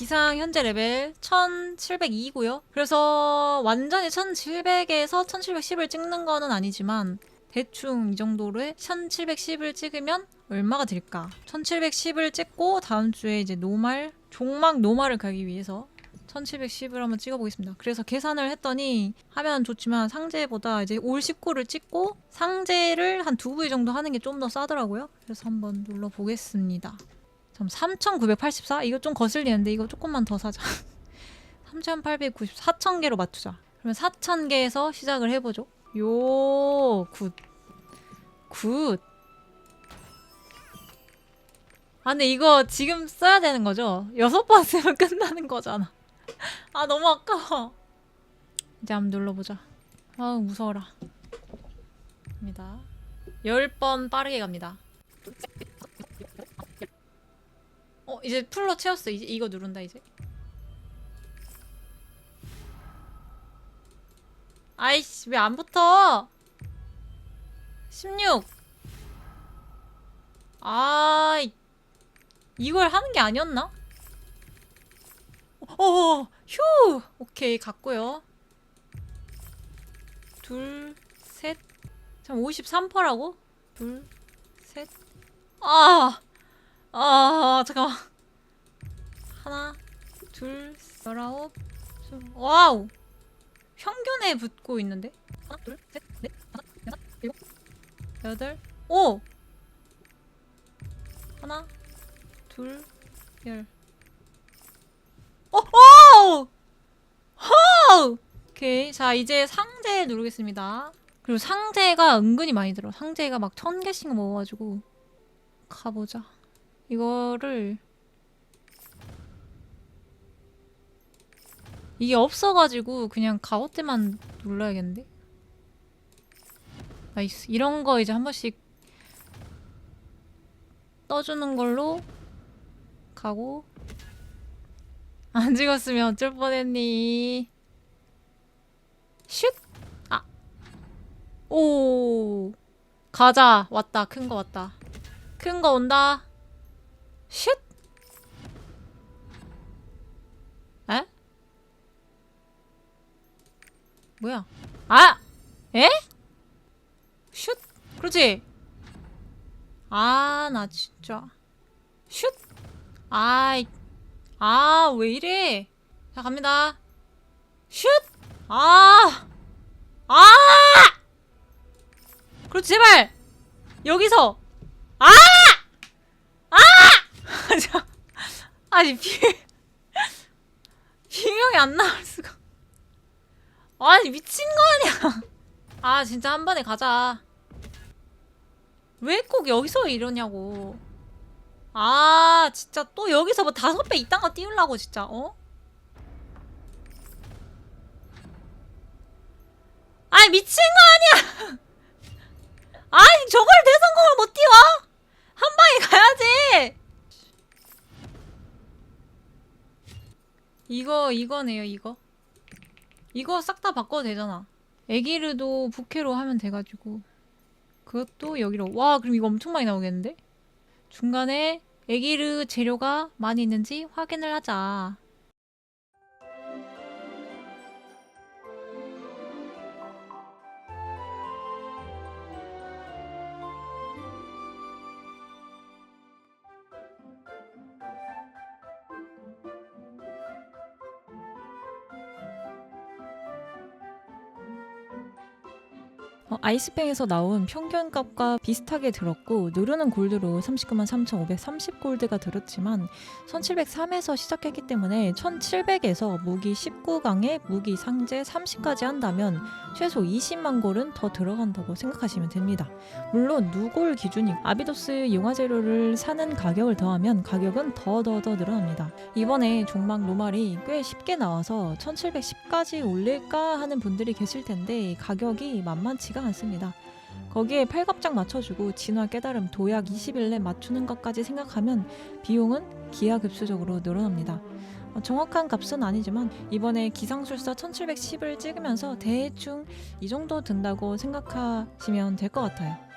기상 현재 레벨 1702고요. 그래서 완전히 1700에서 1710을 찍는 거는 아니지만 대충 이 정도로 1710을 찍으면 얼마가 들까? 1710을 찍고 다음 주에 이제 노말 종막 노말을 가기 위해서 1710을 한번 찍어보겠습니다. 그래서 계산을 했더니 하면 좋지만 상제보다 이제 올 19를 찍고 상제를 한 두 부위 정도 하는 게 좀 더 싸더라고요. 그래서 한번 눌러보겠습니다. 잠 3,984? 이거 좀 거슬리는데 이거 조금만 더 사자. 3,890, 4,000개로 맞추자. 그러면 4,000개에서 시작을 해보죠. 요, 굿. 굿. 아, 근데 이거 지금 써야 되는 거죠? 여섯 번 쓰면 끝나는 거잖아. 아, 너무 아까워. 이제 한번 눌러보자. 아우, 무서워라. 갑니다. 열번 빠르게 갑니다. 어, 이제 풀로 채웠어. 이제 이거 누른다, 이제. 아이씨, 왜 안 붙어? 16. 아이. 이걸 하는 게 아니었나? 어, 어, 휴! 오케이, 갔고요. 둘, 셋. 참, 53%라고? 둘, 셋. 아! 아, 잠깐만. 하나, 둘, 열아홉. 와우! 평균에 붙고 있는데? 하나, 둘, 셋, 넷, 다섯, 여섯, 일곱, 여덟, 오! 하나, 둘, 열. 어, 오! 호! 오케이. 자, 이제 상제 누르겠습니다. 그리고 상제가 은근히 많이 들어. 상제가 막 천 개씩 먹어가지고. 가보자. 이거를. 이게 없어가지고 그냥 가오때만 눌러야겠는데? 나이스. 이런 거 이제 한 번씩 떠주는 걸로 가고 안 찍었으면 어쩔 뻔했니 슛! 아! 오 가자 왔다 큰 거 왔다 큰 거 온다 뭐야 아! 에? 슛! 그렇지 아 나 진짜 슛! 아이, 아, 왜 이래? 자, 갑니다. 슛! 아! 아! 그렇지, 제발! 여기서! 아! 아! 자, 아니, 비, 비명이 안 수가. 아니, 미친 거 아니야. 아, 진짜 한 번에 가자. 왜 꼭 여기서 이러냐고. 아 진짜 또 여기서 뭐 다섯 배 이딴 거 띄우려고 진짜 어? 아니 미친 거 아니야 아니 저걸 대성공을 못 띄워 한 방에 가야지 이거 이거네요 이거 이거 싹 다 바꿔도 되잖아 에기르도 부캐로 하면 돼가지고 그것도 여기로 와 그럼 이거 엄청 많이 나오겠는데? 중간에 에기르 재료가 많이 있는지 확인을 하자. 어, 아이스뱅에서 나온 평균 값과 비슷하게 들었고 누르는 골드로 39만 3,530 골드가 들었지만 1703에서 시작했기 때문에 1700에서 무기 19강에 무기 상제 30까지 한다면 최소 20만 골은 더 들어간다고 생각하시면 됩니다. 물론 누골 기준이 아비도스 용화 재료를 사는 가격을 더하면 가격은 더더더 늘어납니다. 이번에 종막 노말이 꽤 쉽게 나와서 1710까지 올릴까 하는 분들이 계실 텐데 가격이 만만치가 않습니다. 거기에 팔갑장 맞춰주고 진화 깨달음 도약 20일 내 맞추는 것까지 생각하면 비용은 기하급수적으로 늘어납니다. 어, 정확한 값은 아니지만 이번에 기상술사 1710을 찍으면서 대충 이 정도 든다고 생각하시면 될 것 같아요.